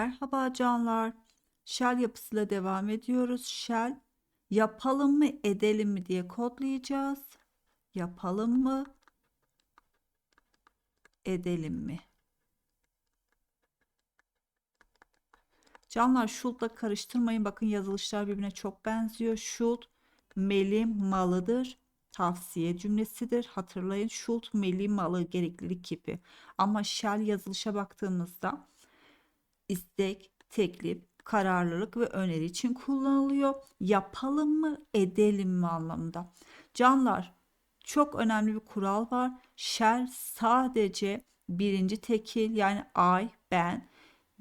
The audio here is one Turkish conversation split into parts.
Merhaba canlar. Shell yapısıyla devam ediyoruz. Shell yapalım mı edelim mi diye kodlayacağız. Yapalım mı edelim mi? Canlar should'la karıştırmayın. Bakın yazılışlar birbirine çok benziyor. Should meli malıdır. Tavsiye cümlesidir. Hatırlayın should meli malı gereklilik kipi. Ama shall yazılışa baktığımızda istek, teklif, kararlılık ve öneri için kullanılıyor. Yapalım mı, edelim mi anlamında. Canlar, çok önemli bir kural var. Shall sadece birinci tekil yani I, ben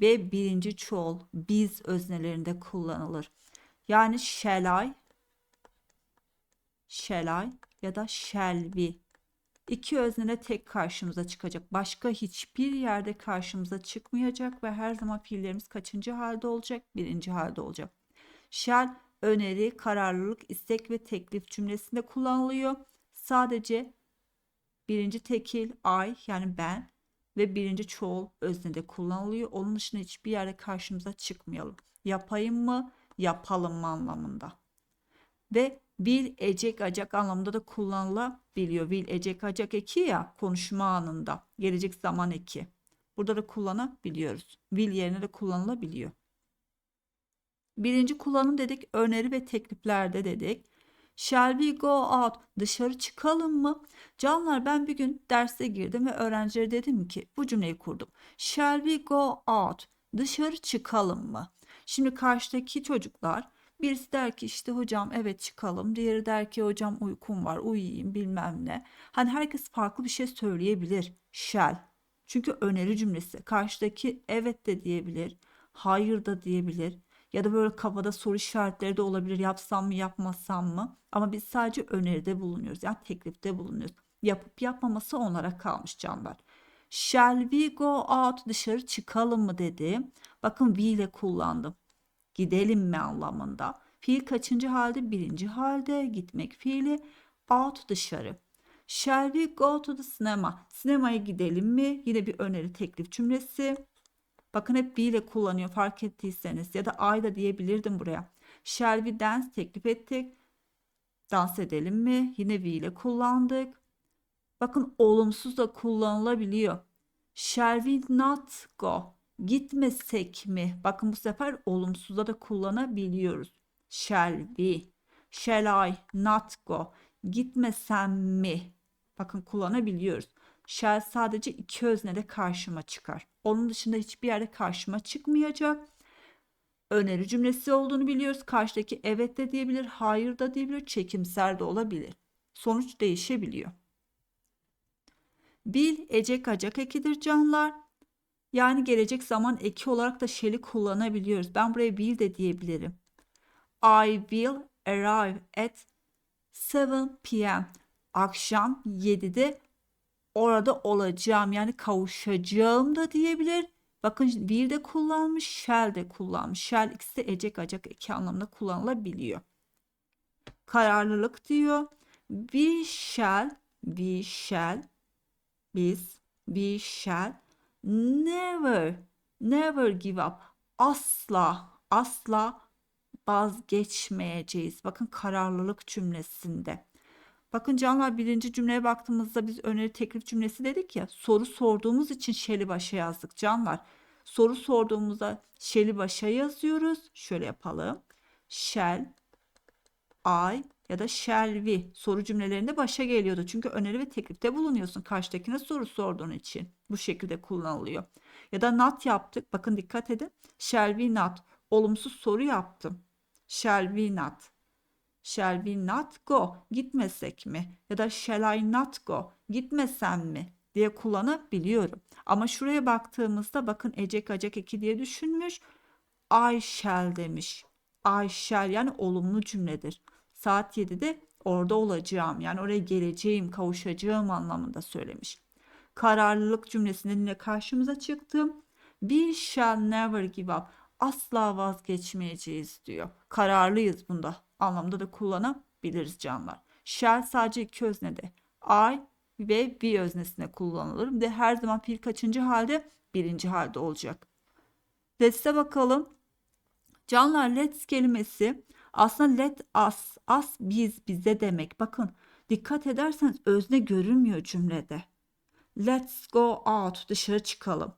ve birinci çoğul biz öznelerinde kullanılır. Yani shall I, shall I ya da shall we İki öznede tek karşımıza çıkacak. Başka hiçbir yerde karşımıza çıkmayacak ve her zaman fiillerimiz kaçıncı halde olacak? Birinci halde olacak. Shall öneri, kararlılık, istek ve teklif cümlesinde kullanılıyor. Sadece birinci tekil I yani ben ve birinci çoğul öznede kullanılıyor. Onun dışında hiçbir yerde karşımıza çıkmayalım. Yapayım mı, yapalım mı anlamında. Ve will, ecek, acak anlamında da kullanılabiliyor. Will, ecek, acak eki ya konuşma anında. Gelecek zaman eki. Burada da kullanabiliyoruz. Will yerine de kullanılabiliyor. Birinci kullanım dedik. Öneri ve tekliflerde dedik. Shall we go out? Dışarı çıkalım mı? Canlar ben bir gün derse girdim ve öğrencilere dedim ki bu cümleyi kurdum. Shall we go out? Dışarı çıkalım mı? Şimdi karşıdaki çocuklar Birisi der ki işte hocam evet çıkalım. Diğeri der ki hocam uykum var uyuyayım bilmem ne. Hani herkes farklı bir şey söyleyebilir. Shall. Çünkü öneri cümlesi. Karşıdaki evet de diyebilir. Hayır da diyebilir. Ya da böyle kafada soru işaretleri de olabilir. Yapsam mı yapmasam mı? Ama biz sadece öneride bulunuyoruz. Yani teklifte bulunuyoruz. Yapıp yapmaması onlara kalmış canlar. Shall we go out dışarı çıkalım mı dedi. Bakın we ile kullandım gidelim mi anlamında. Fiil kaçıncı halde? Birinci halde gitmek fiili. Out dışarı. Shall we go to the cinema? Sinemaya gidelim mi? Yine bir öneri teklif cümlesi. Bakın hep be ile kullanıyor fark ettiyseniz ya da I da diyebilirdim buraya. Shall we dance teklif ettik. Dans edelim mi? Yine we ile kullandık. Bakın olumsuz da kullanılabiliyor. Shall we not go? Gitmesek mi? Bakın bu sefer olumsuza da kullanabiliyoruz. Shall we? Shall I not go? Gitmesem mi? Bakın kullanabiliyoruz. Shall sadece iki öznede karşıma çıkar. Onun dışında hiçbir yerde karşıma çıkmayacak. Öneri cümlesi olduğunu biliyoruz. Karşıdaki evet de diyebilir, hayır da diyebilir, çekimsel de olabilir. Sonuç değişebiliyor. Bil, ecek, acak ekidir canlar. Yani gelecek zaman eki olarak da shall'i kullanabiliyoruz. Ben buraya will de diyebilirim. I will arrive at 7 p.m. Akşam 7'de orada olacağım. Yani kavuşacağım da diyebilir. Bakın will de kullanmış, shall de kullanmış. Shall ikisi de ecek acak iki anlamda kullanılabiliyor. Kararlılık diyor. We shall, we shall, biz, we shall Never, never give up. Asla, asla vazgeçmeyeceğiz. Bakın kararlılık cümlesinde. Bakın canlar birinci cümleye baktığımızda biz öneri teklif cümlesi dedik ya. Soru sorduğumuz için şeli başa yazdık canlar. Soru sorduğumuzda şeli başa yazıyoruz. Şöyle yapalım. Shall, I ya da we soru cümlelerinde başa geliyordu. Çünkü öneri ve teklifte bulunuyorsun karşıdakine soru sorduğun için. Bu şekilde kullanılıyor. Ya da not yaptık. Bakın dikkat edin. Shall we not? Olumsuz soru yaptım. Shall we not? Shall we not go? Gitmesek mi? Ya da shall I not go? Gitmesem mi? diye kullanabiliyorum. Ama şuraya baktığımızda bakın ecek acak eki diye düşünmüş. I shall demiş. I shall yani olumlu cümledir saat 7'de orada olacağım yani oraya geleceğim, kavuşacağım anlamında söylemiş. Kararlılık cümlesinde yine karşımıza çıktı. We shall never give up. Asla vazgeçmeyeceğiz diyor. Kararlıyız bunda anlamda da kullanabiliriz canlar. Shall sadece iki öznede. I ve we öznesine kullanılır. Ve her zaman fiil kaçıncı halde? Birinci halde olacak. Let's'e bakalım. Canlar let's kelimesi aslında let us, us biz, bize demek. Bakın dikkat ederseniz özne görünmüyor cümlede. Let's go out, dışarı çıkalım.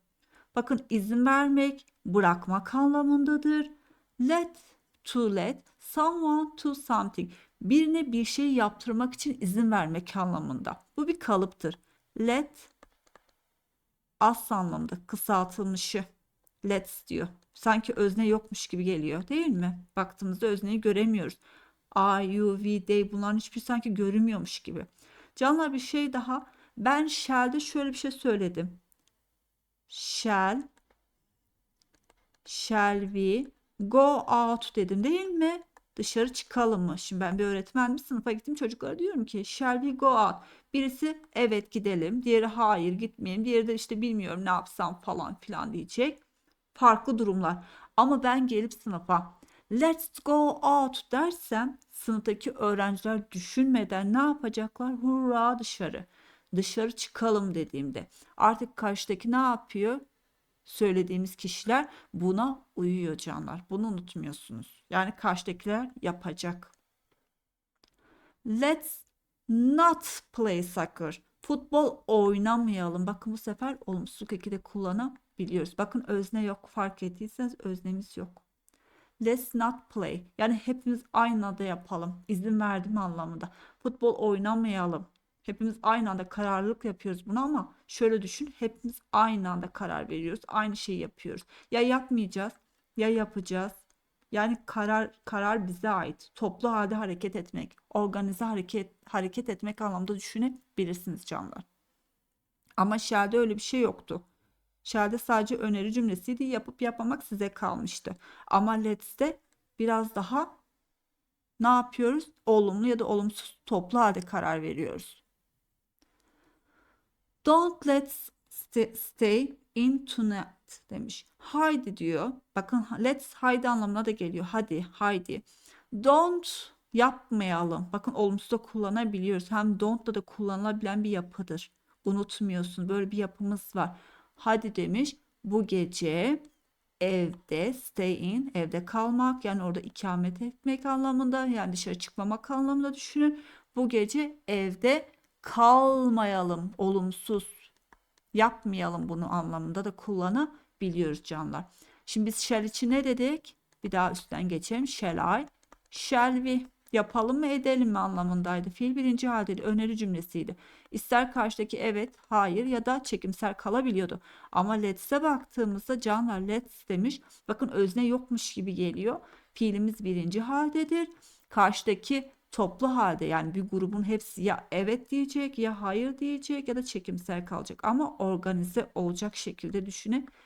Bakın izin vermek, bırakmak anlamındadır. Let, to let, someone to something. Birine bir şey yaptırmak için izin vermek anlamında. Bu bir kalıptır. Let, as anlamında kısaltılmışı. Let's diyor. Sanki özne yokmuş gibi geliyor değil mi? Baktığımızda özneyi göremiyoruz. I, you, we, they bunların hiçbir sanki görünmüyormuş gibi. Canlar bir şey daha. Ben shall'de şöyle bir şey söyledim. Shall shall we go out dedim değil mi? Dışarı çıkalım mı? Şimdi ben bir öğretmen bir sınıfa gittim çocuklara diyorum ki shall we go out? Birisi evet gidelim, diğeri hayır gitmeyelim, diğeri de işte bilmiyorum ne yapsam falan filan diyecek. Farklı durumlar. Ama ben gelip sınıfa let's go out dersem sınıftaki öğrenciler düşünmeden ne yapacaklar? Hurra dışarı. Dışarı çıkalım dediğimde artık karşıdaki ne yapıyor? Söylediğimiz kişiler buna uyuyor canlar. Bunu unutmuyorsunuz. Yani karşıdakiler yapacak. Let's not play soccer. Futbol oynamayalım. Bakın bu sefer olumsuzluk eki de kullanabiliyoruz. Bakın özne yok. Fark ettiyseniz öznemiz yok. Let's not play. Yani hepimiz aynı anda yapalım. İzin verdim anlamında. Futbol oynamayalım. Hepimiz aynı anda kararlılık yapıyoruz bunu ama şöyle düşün. Hepimiz aynı anda karar veriyoruz. Aynı şeyi yapıyoruz. Ya yapmayacağız ya yapacağız. Yani karar karar bize ait. Toplu halde hareket etmek, organize hareket hareket etmek anlamda düşünebilirsiniz canlar. Ama Shell'de öyle bir şey yoktu. Shell'de sadece öneri cümlesiydi. Yapıp yapmamak size kalmıştı. Ama Let's'te biraz daha ne yapıyoruz? Olumlu ya da olumsuz toplu halde karar veriyoruz. Don't let's st- stay in demiş. Haydi diyor. Bakın let's haydi anlamına da geliyor. Hadi, haydi. Don't yapmayalım. Bakın olumsuz da kullanabiliyoruz. Hem don't da kullanılabilen bir yapıdır. Unutmuyorsun. Böyle bir yapımız var. Hadi demiş. Bu gece evde stay in evde kalmak yani orada ikamet etmek anlamında yani dışarı çıkmamak anlamında düşünün. Bu gece evde kalmayalım olumsuz yapmayalım bunu anlamında da kullanabiliyoruz canlar. Şimdi biz shall için ne dedik? Bir daha üstten geçelim. Shall I? Shall we? Yapalım mı edelim mi anlamındaydı. Fiil birinci haldeydi. Öneri cümlesiydi. İster karşıdaki evet, hayır ya da çekimsel kalabiliyordu. Ama let's'e baktığımızda canlar let's demiş. Bakın özne yokmuş gibi geliyor. Fiilimiz birinci haldedir. Karşıdaki toplu halde yani bir grubun hepsi ya evet diyecek ya hayır diyecek ya da çekimsel kalacak ama organize olacak şekilde düşünebilirsiniz.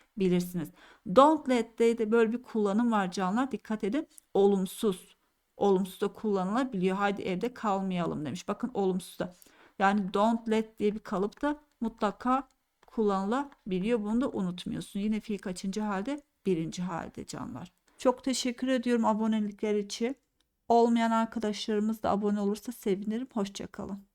Don't let de böyle bir kullanım var canlar. Dikkat edin. Olumsuz. Olumsuz da kullanılabiliyor. Haydi evde kalmayalım demiş. Bakın olumsuz da. Yani don't let diye bir kalıp da mutlaka kullanılabiliyor. Bunu da unutmuyorsun. Yine fiil kaçıncı halde? Birinci halde canlar. Çok teşekkür ediyorum abonelikler için. Olmayan arkadaşlarımız da abone olursa sevinirim. Hoşçakalın.